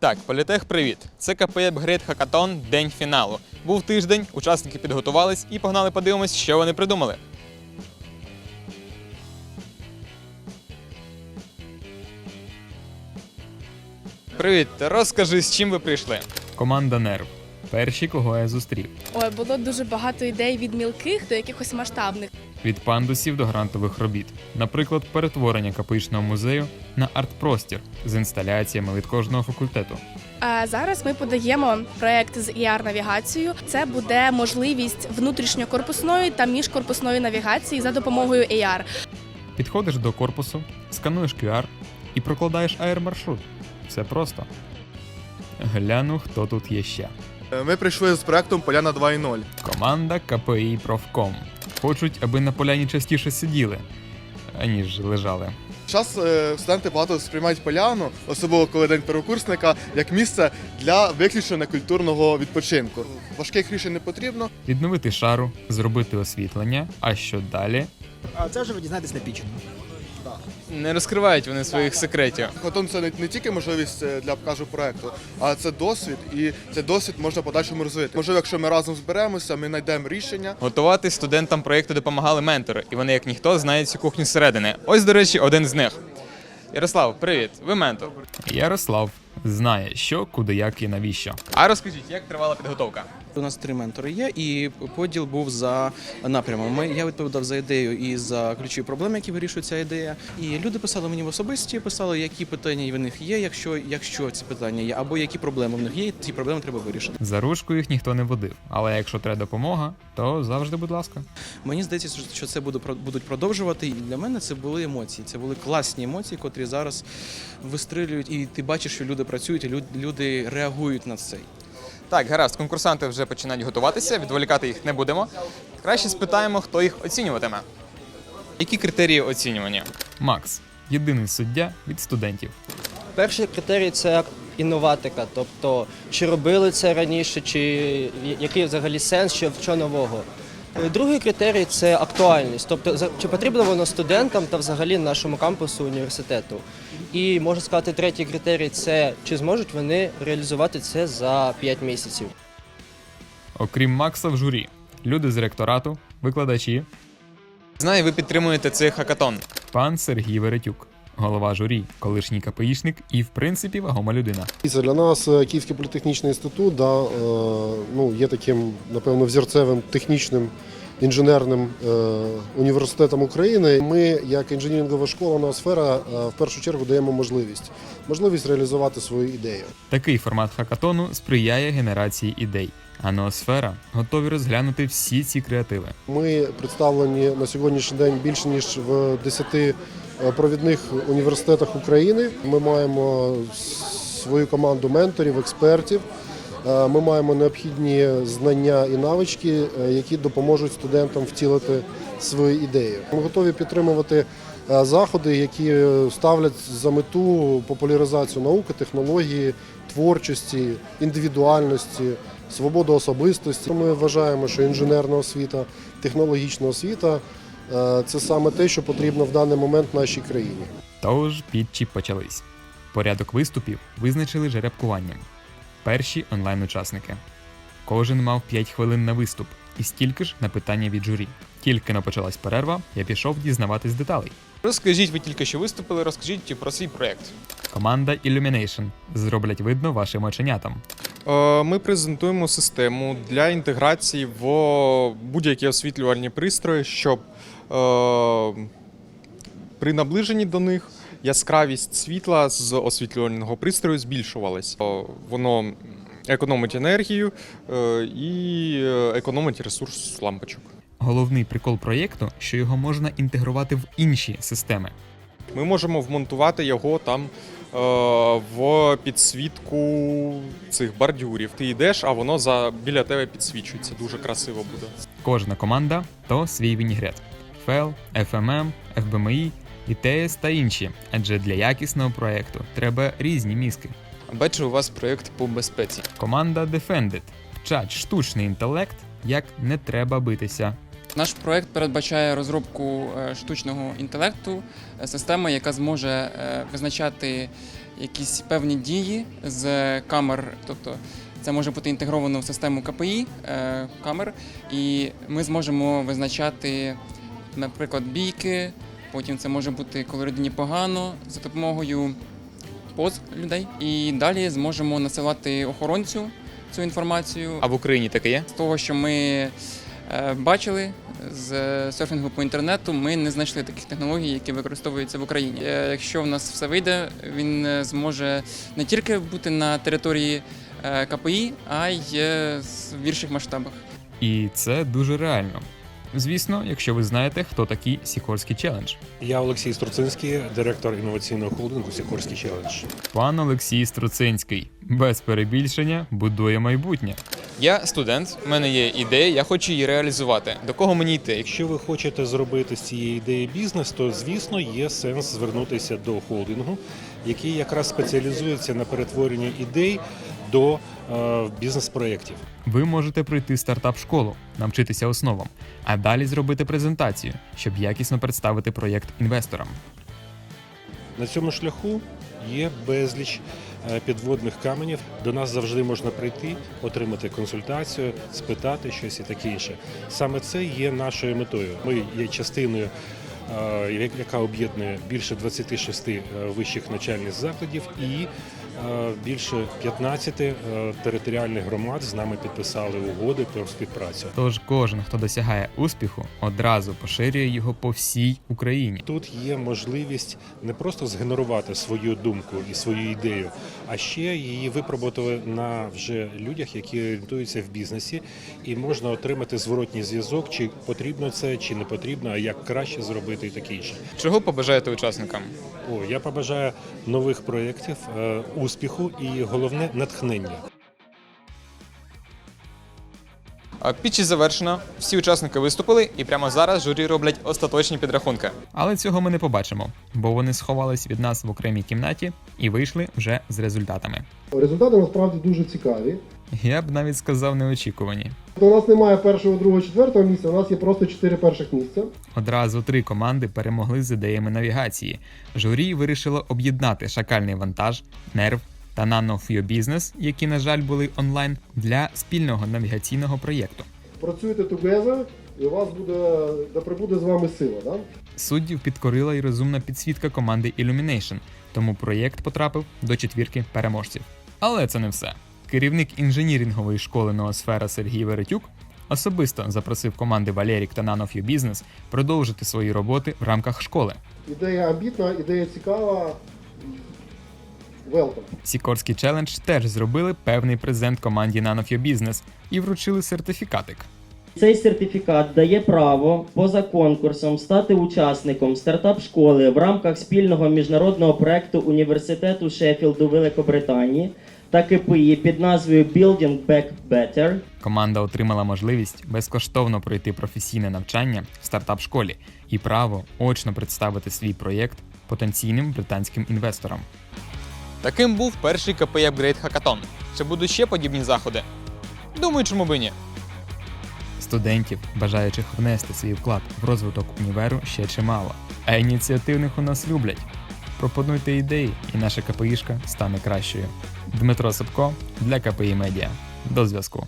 Так, політех, привіт. Це КП Апгрейд Хакатон, день фіналу. Був тиждень, учасники підготувались і погнали подивимось, що вони придумали. Привіт, розкажи, з чим ви прийшли. Команда Нерв. Перші, кого я зустрів. Ой, було дуже багато ідей від мілких до якихось масштабних. Від пандусів до грантових робіт, наприклад, перетворення капичного музею на арт-простір з інсталяціями від кожного факультету. А зараз ми подаємо проект з ir навігацією. Це буде можливість внутрішньокорпусної та міжкорпусної навігації за допомогою AR. Підходиш до корпусу, скануєш QR і прокладаєш аеромаршрут. Все просто. Гляну, хто тут є ще. Е, Ми прийшли з проектом Поляна 2.0. Команда КПІ Профком. Хочуть, аби на поляні частіше сиділи, аніж лежали. Зараз е, студенти багато сприймають поляну, особливо коли день перекурсника, як місце для виключно некультурного відпочинку. Важких рішень не потрібно. Відновити шару, зробити освітлення. А що далі? А це вже ви дізнаєтесь на пічингу. Не розкривають вони своїх секретів. Хатон це не, не тільки можливість е, для покажу проекту, а це досвід, і цей досвід можна подальшому розвити. Можливо, якщо ми разом зберемося, ми знайдемо рішення. Готувати студентам проєкту допомагали ментори, і вони, як ніхто, знають цю кухню зсередини. Ось, до речі, один з них. Ярослав, привіт, ви ментор. Ярослав знає, що, куди, як і навіщо. А розкажіть, як тривала підготовка? У нас три ментори є, і поділ був за напрямами. Я відповідав за ідею і за ключові проблеми, які вирішує ця ідея. І люди писали мені в особисті, писали, які питання в них є, якщо, якщо ці питання є, або які проблеми в них є, і ці проблеми треба вирішити. За ручку їх ніхто не водив, але якщо треба допомога, то завжди, будь ласка. Мені здається, що- це буде будуть продовжувати. І для мене це були емоції. Це були класні емоції, котрі зараз вистрілюють, і ти бачиш, що люди працюють, і люди реагують на це. Так, гаразд, конкурсанти вже починають готуватися, відволікати їх не будемо. Краще спитаємо, хто їх оцінюватиме. Які критерії оцінювання? Макс, єдиний суддя від студентів. Перший критерій це інноватика, тобто чи робили це раніше, чи який взагалі сенс, що, що нового. Е, Другий критерій це актуальність, тобто чи потрібно воно студентам та взагалі нашому кампусу університету. І можна сказати, третій критерій це чи зможуть вони реалізувати це за 5 місяців. Окрім Макса в журі, люди з ректорату, викладачі. Знаю, ви підтримуєте цей хакатон. Пан Сергій Веретюк, голова журі, колишній КПІшник і, в принципі, вагома людина. Дивіться, Для нас е, Київський політехнічний інститут да, е, ну, є таким, напевно, взірцевим технічним інженерним е, університетом України. Ми, як інженірингова школа, ноосфера, е, в першу чергу даємо можливість можливість реалізувати свою ідею. Такий формат хакатону сприяє генерації ідей. А ноосфера готові розглянути всі ці креативи. Ми представлені на сьогоднішній день більше ніж в 10 е, провідних університетах України. Ми маємо свою команду менторів, експертів. Е, Ми маємо необхідні знання і навички, е, які допоможуть студентам втілити свої ідеї. Ми готові підтримувати е, заходи, які ставлять за мету популяризацію науки, технології, творчості, індивідуальності, свободу особистості. Ми вважаємо, що інженерна освіта, технологічна освіта це саме те, що потрібно в даний момент нашій країні. Тож підчі почались. Порядок виступів визначили жеребкуванням. Перші онлайн-учасники. Кожен мав 5 хвилин на виступ і стільки ж на питання від журі. Тільки не почалась перерва, я пішов дізнаватись деталей. Розкажіть, ви тільки що виступили, розкажіть про свій проєкт. Команда Illumination зроблять видно вашим оченятам. Е, Ми презентуємо систему для інтеграції в будь-які освітлювальні пристрої, щоб е, при наближенні до них яскравість світла з освітлювального пристрою збільшувалась. Воно економить енергію е, і е, економить ресурс лампочок. Головний прикол проєкту, що його можна інтегрувати в інші системи. Ми можемо вмонтувати його там е, в підсвітку цих бордюрів. Ти йдеш, а воно за біля тебе підсвічується. Дуже красиво буде. Кожна команда то свій вінігрет: FEL, FMM, FBMI, ITS та інші. Адже для якісного проєкту треба різні мізки. Бачу, у вас проєкт по безпеці. Команда Defended вчать штучний інтелект, як не треба битися. Наш проєкт передбачає розробку е, штучного інтелекту, е, системи, яка зможе е, визначати якісь певні дії з камер, тобто це може бути інтегровано в систему КПІ камер, і ми зможемо визначати, наприклад, бійки. Потім це може бути, коли людині погано, за допомогою поз людей. І далі зможемо насилати охоронцю цю інформацію. А в Україні таке є? З того, що ми е, бачили з серфінгу по інтернету, ми не знайшли таких технологій, які використовуються в Україні. Е, Якщо в нас все вийде, він е, зможе не тільки бути на території е, КПІ, а й е, з- в більших масштабах. І це дуже реально. Звісно, якщо ви знаєте, хто такий Сікорський челендж. Я Олексій Струцинський, директор інноваційного холдингу Сікорський челендж. Пан Олексій Струцинський без перебільшення будує майбутнє. Я студент, в мене є ідея, я хочу її реалізувати. До кого мені йти? Якщо ви хочете зробити з цієї ідеї бізнес, то звісно є сенс звернутися до холдингу, який якраз спеціалізується на перетворенні ідей до бізнес-проєктів. Ви можете пройти стартап-школу, навчитися основам, а далі зробити презентацію, щоб якісно представити проєкт інвесторам. На цьому шляху є безліч е, підводних каменів. До нас завжди можна прийти, отримати консультацію, спитати щось і таке інше. Саме це є нашою метою. Ми є частиною. е, Яка об'єднує більше 26 е, вищих навчальних закладів і е, більше 15 е, територіальних громад з нами підписали угоди про співпрацю. Тож кожен, хто досягає успіху, одразу поширює його по всій Україні. Тут є можливість не просто згенерувати свою думку і свою ідею, а ще її випробувати на вже людях, які орієнтуються в бізнесі, і можна отримати зворотній зв'язок, чи потрібно це, чи не потрібно, а як краще зробити і таке інше. Чого побажаєте учасникам? О, я побажаю нових проєктів, е, успіху і головне натхнення. Піч завершена. всі учасники виступили, і прямо зараз журі роблять остаточні підрахунки. Але цього ми не побачимо, бо вони сховались від нас в окремій кімнаті і вийшли вже з результатами. Результати насправді дуже цікаві. Я б навіть сказав неочікувані. У нас немає першого, другого, четвертого місця, у нас є просто чотири перших місця. Одразу три команди перемогли з ідеями навігації. Журі вирішило об'єднати шакальний вантаж, нерв та Nano Your Business, які, на жаль, були онлайн, для спільного навігаційного проєкту. Працюйте together, і у вас буде, да прибуде з вами сила. Да? Суддів підкорила й розумна підсвітка команди Illumination, тому проєкт потрапив до четвірки переможців. Але це не все. Керівник інженірингової школи Ноосфера Сергій Веретюк особисто запросив команди Валерік та Nano Business продовжити свої роботи в рамках школи. Ідея амбітна, ідея цікава. Welcome. Сікорський челендж теж зробили певний презент команді Nano Business і вручили сертифікатик. Цей сертифікат дає право поза конкурсом стати учасником стартап-школи в рамках спільного міжнародного проекту університету Шеффілду Великобританії та КПІ під назвою Building Back Better. Команда отримала можливість безкоштовно пройти професійне навчання в стартап-школі і право очно представити свій проєкт потенційним британським інвесторам. Таким був перший КПІ Upgrade Hackathon. Чи будуть ще подібні заходи? Думаю, чому би ні. Студентів, бажаючих внести свій вклад в розвиток універу, ще чимало. А ініціативних у нас люблять. Пропонуйте ідеї, і наша КПІшка стане кращою. Дмитро Сапко для КПІ Медіа. До зв'язку.